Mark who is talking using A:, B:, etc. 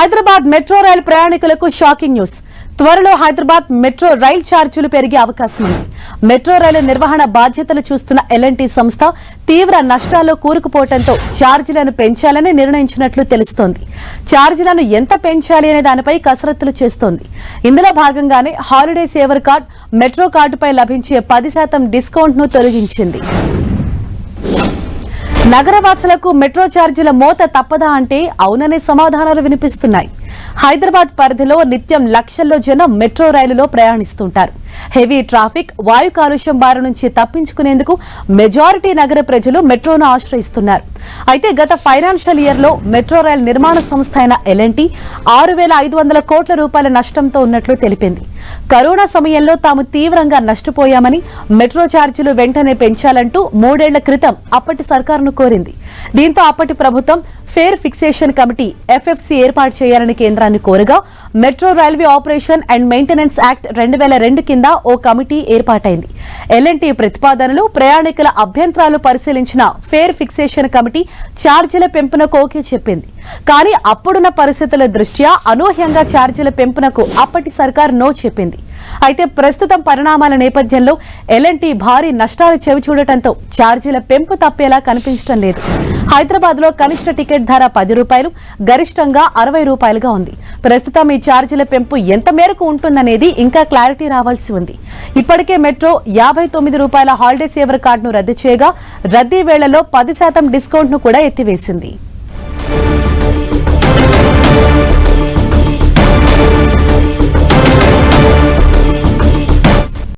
A: Hyderabad metro రైలు ప్రయాణికులకు shocking news. త్వరలో Hyderabad metro rail ఛార్జీలు పెరిగే అవకాశం ఉంది మెట్రో రైలు నిర్వహణ బాధ్యతలు చూస్తున్న ఎల్ఎన్టీ సంస్థ తీవ్ర నష్టాల్లో కూరుకుపోవడంతో ఛార్జీలను పెంచాలని నిర్ణయించినట్లు తెలుస్తోంది. ఛార్జీలను ఎంత పెంచాలి అనే దానిపై కసరత్తులు చేస్తోంది. ఇందులో భాగంగానే హాలిడే సేవర్ కార్డ్ మెట్రో కార్డుపై లభించే పది శాతం డిస్కౌంట్ను తొలగించింది. నగరవాసులకు మెట్రో ఛార్జీల మోత తప్పదా అంటే అవుననే సమాధానాలు వినిపిస్తున్నాయి. హైదరాబాద్ పరిధిలో నిత్యం లక్షల్లో జనం మెట్రో రైలులో ప్రయాణిస్తుంటారు. హెవీ ట్రాఫిక్ వాయు కాలుష్యం బారి నుంచి తప్పించుకునేందుకు మెజారిటీ నగర ప్రజలు మెట్రోను ఆశ్రయిస్తున్నారు. అయితే గత ఫైనాన్షియల్ ఇయర్లో మెట్రో రైల్ నిర్మాణ సంస్థ అయిన ఎల్ఎన్టీ ఆరు వేల ఐదు వందల కోట్ల రూపాయల నష్టంతో ఉన్నట్లు తెలిపింది. కరోనా సమయంలో తాము తీవ్రంగా నష్టపోయామని మెట్రో ఛార్జీలు వెంటనే పెంచాలంటూ మూడేళ్ళ క్రితం అప్పటి సర్కారును కోరింది. దీంతో అప్పటి ప్రభుత్వం ఫేర్ ఫిక్సేషన్ కమిటీ ఎఫ్ఎఫ్సి ఏర్పాటు చేయాలని కేంద్రాన్ని కోరగా metro railway operation and maintenance act రెండు వేల రెండు కింద ఓ కమిటీ ఏర్పాటైంది. ఎల్ఎన్టీ ప్రతిపాదనలు ప్రయాణికుల అభ్యంతరాలు పరిశీలించిన ఫేర్ ఫిక్సేషన్ కమిటీ ఛార్జీల పెంపునకు ఓకే చెప్పింది. కానీ అప్పుడున్న పరిస్థితుల దృష్ట్యా అనూహ్యంగా ఛార్జీల పెంపునకు అప్పటి సర్కార్ నో చెప్పింది. అయితే ప్రస్తుతం పరిణామాల నేపథ్యంలో ఎల్ఎన్టీ భారీ నష్టాలు చెవిచూడటంతో ఛార్జీల పెంపు తప్పేలా కనిపించడం లేదు. హైదరాబాద్లో కనిష్ట టికెట్ ధర పది రూపాయలు గరిష్టంగా అరవై రూపాయలుగా ఉంది. ప్రస్తుతం ఈ ఛార్జీల పెంపు ఎంత మేరకు ఉంటుందనేది ఇంకా క్లారిటీ రావాల్సి ఉంది. ఇప్పటికే మెట్రో యాభై తొమ్మిది రూపాయల హాలిడే సేవర్ కార్డును రద్దు చేయగా రద్దీ వేళల్లో పది శాతం డిస్కౌంట్ను కూడా ఎత్తివేసింది.